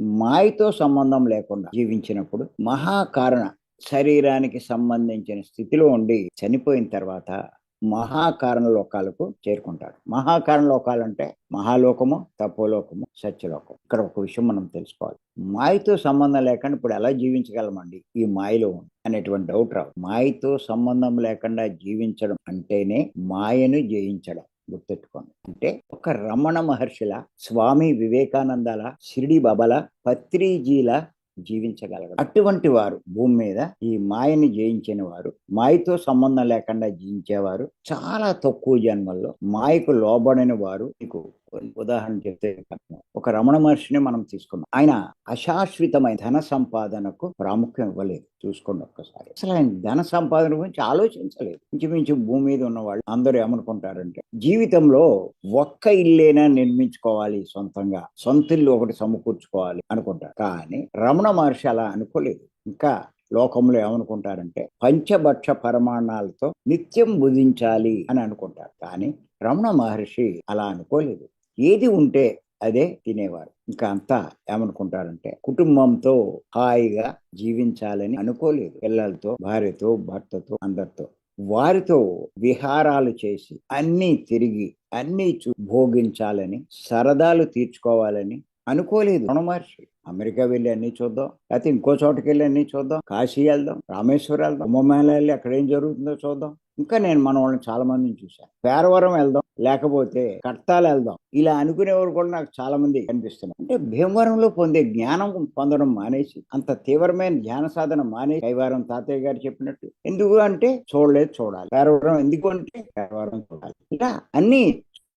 మాయతో సంబంధం లేకుండా జీవించినప్పుడు మహాకారణ శరీరానికి సంబంధించిన స్థితిలో ఉండి చనిపోయిన తర్వాత మహాకారణ లోకాలకు చేరుకుంటాడు. మహాకారణ లోకాలు అంటే మహాలోకము తపోలోకము సత్యలోకం. ఇక్కడ ఒక విషయం మనం తెలుసుకోవాలి. మాయతో సంబంధం లేకుండా ఇప్పుడు ఎలా జీవించగలమండి? ఈ మాయలో ఉంది అనేటువంటి డౌట్ రావు. మాయతో సంబంధం లేకుండా జీవించడం అంటేనే మాయను జయించడం గుర్తెట్టుకోవాలి. అంటే ఒక రమణ మహర్షిల స్వామి వివేకానందాల షిరిడి బాబాల పత్రిజీల జీవించగలగరు అటువంటి వారు భూమి మీద ఈ మాయని జయించిన వారు మాయతో సంబంధం లేకుండా జీవించేవారు చాలా తక్కువ జన్మల్లో మాయకు లోబడిన వారు మీకు ఉదాహరణ చెప్తే ఒక రమణ మహర్షిని మనం తీసుకున్నాం ఆయన అశాశ్వతమైన ధన సంపాదనకు ప్రాముఖ్యం ఇవ్వలేదు. చూసుకోండి ఒక్కసారి. అసలు ఆయన ధన సంపాదన గురించి ఆలోచించలేదు. ఇంచుమించు భూమి మీద ఉన్న వాళ్ళు అందరూ ఏమనుకుంటారంటే జీవితంలో ఒక్క ఇల్లేనా నిర్మించుకోవాలి సొంతంగా? సొంత ఇల్లు ఒకటి సమకూర్చుకోవాలి అనుకుంటారు. కానీ రమణ మహర్షి అలా అనుకోలేదు. ఇంకా లోకంలో ఏమనుకుంటారంటే పంచభక్ష పరమాణాలతో నిత్యం భుజించాలి అని అనుకుంటారు. కానీ రమణ మహర్షి అలా అనుకోలేదు. ఏది ఉంటే అదే తినేవారు. ఇంకా అంతా ఏమనుకుంటారంటే కుటుంబంతో హాయిగా జీవించాలని అనుకోలేదు. పిల్లలతో భార్యతో భర్తతో అందరితో. వారితో విహారాలు చేసి అన్నీ తిరిగి అన్నీ చూ భోగించాలని సరదాలు తీర్చుకోవాలని అనుకోలేదు. రమణ మహర్షి అమెరికా వెళ్ళి అన్ని చూద్దాం. లేకపోతే ఇంకో చోటకి వెళ్ళి అన్ని చూద్దాం. కాశీ వెళ్దాం. రామేశ్వరం వెళ్దాం. కుంభమేళ వెళ్ళి అక్కడ ఏం జరుగుతుందో చూద్దాం. ఇంకా నేను మన వాళ్ళని చాలా మందిని చూశాను. పేరవరం వెళ్దాం. లేకపోతే కట్టాలు వెళ్దాం ఇలా అనుకునేవారు కూడా నాకు చాలా మంది కనిపిస్తున్నారు. అంటే భీమవరంలో పొందే జ్ఞానం పొందడం మానేసి అంత తీవ్రమైన ధ్యాన సాధన మానేసి కైవారం తాతయ్య గారు చెప్పినట్టు ఎందుకు అంటే చూడలేదు చూడాలి. పేరవరం ఎందుకు అంటే పేరవరం చూడాలి. ఇలా అన్ని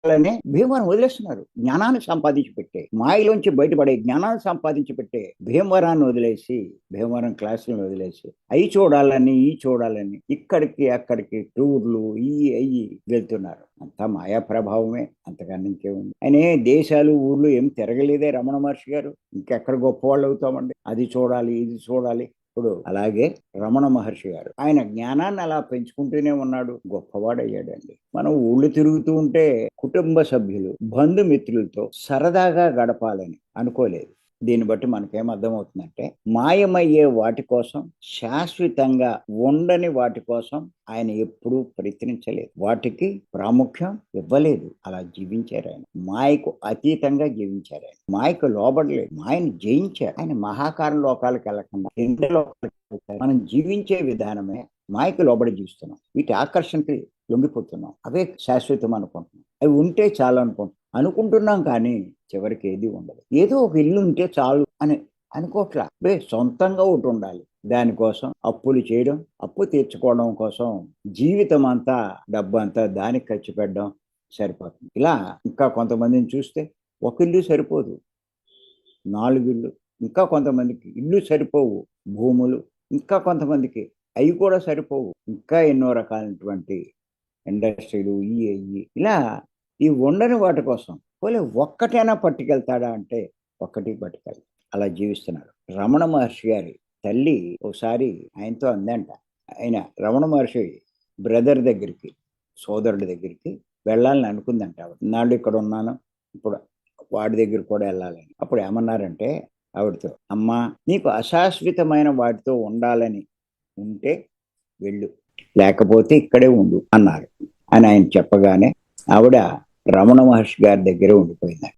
అనే భీమవరం వదిలేస్తున్నారు. జ్ఞానాన్ని సంపాదించి పెట్టే మాయలోంచి బయటపడే జ్ఞానాన్ని సంపాదించి పెట్టే భీమవరాన్ని వదిలేసి భీమవరం క్లాసులను వదిలేసి అవి చూడాలని ఈ చూడాలని ఇక్కడికి అక్కడికి టూర్లు ఈ అయ్యి వెళ్తున్నారు. అంతా మాయా ప్రభావమే అంతకన్నా ఇంకేముంది? అనే దేశాలు ఊర్లు ఏం తిరగలేదే రమణ మహర్షి గారు. ఇంకెక్కడ గొప్పవాళ్ళు అవుతామండి? అది చూడాలి ఇది చూడాలి. ఇప్పుడు అలాగే రమణ మహర్షి గారు. ఆయన జ్ఞానాన్ని అలా పెంచుకుంటూనే ఉన్నాడు. గొప్పవాడయ్యాడండి. మనం ఊళ్ళు తిరుగుతూ ఉంటే కుటుంబ సభ్యులు బంధుమిత్రులతో సరదాగా గడపాలని అనుకోలేదు. దీన్ని బట్టి మనకేం అర్థమవుతుందంటే మాయమయ్యే వాటి కోసం శాశ్వతంగా ఉండని వాటి కోసం ఆయన ఎప్పుడూ ప్రయత్నించలేదు. వాటికి ప్రాముఖ్యం ఇవ్వలేదు. అలా జీవించారు ఆయన. మాయకు అతీతంగా జీవించారు ఆయన. మాయకు లోబడలేదు. మాయను జయించారు. ఆయన మహాకార లోకాలకు వెళ్ళకుండా కింద లోకాలకు మనం జీవించే విధానమే మాయకు లోబడి జీవిస్తున్నాం. వీటి ఆకర్షణకి లొంగిపోతున్నాం అవే శాశ్వతం అనుకుంటున్నాం. అవి ఉంటే చాలు అనుకుంటున్నాం. అనుకుంటున్నాం కానీ చివరికి ఏది ఉండదు. ఏదో ఒక ఇల్లు ఉంటే చాలు అని అనుకోట్లా. బే సొంతంగా ఒకటి ఉండాలి. దానికోసం అప్పులు చేయడం అప్పు తీర్చుకోవడం కోసం జీవితం అంతా డబ్బు అంతా దానికి ఖర్చు పెట్టడం సరిపోతుంది. ఇలా ఇంకా కొంతమందిని చూస్తే ఒక ఇల్లు సరిపోదు నాలుగు ఇల్లు ఇంకా కొంతమందికి ఇల్లు సరిపోవు భూములు ఇంకా కొంతమందికి అవి కూడా సరిపోవు ఇంకా ఎన్నో రకాలైనటువంటి ఇండస్ట్రీలు ఈ అయ్యి ఇలా ఈ ఉండని వాటి కోసం పోలే ఒక్కటైనా పట్టుకెళ్తాడా అంటే ఒక్కటి పట్టుకెళ్తాడు అలా జీవిస్తున్నారు. రమణ మహర్షి గారి తల్లి ఒకసారి ఆయనతో అందంట. ఆయన రమణ మహర్షి బ్రదర్ దగ్గరికి సోదరుడి దగ్గరికి వెళ్ళాలని అనుకుందంట ఆవిడ. నాడు ఇక్కడ ఉన్నాను. ఇప్పుడు వాడి దగ్గర కూడా వెళ్ళాలని. అప్పుడు ఏమన్నారంటే ఆవిడతో అమ్మా నీకు అశాశ్వతమైన వాటితో ఉండాలని ఉంటే వెళ్ళు. లేకపోతే ఇక్కడే ఉండు అన్నారు. అని ఆయన చెప్పగానే ఆవిడ రమణ మహర్షి గారి దగ్గరే ఉండిపోయింది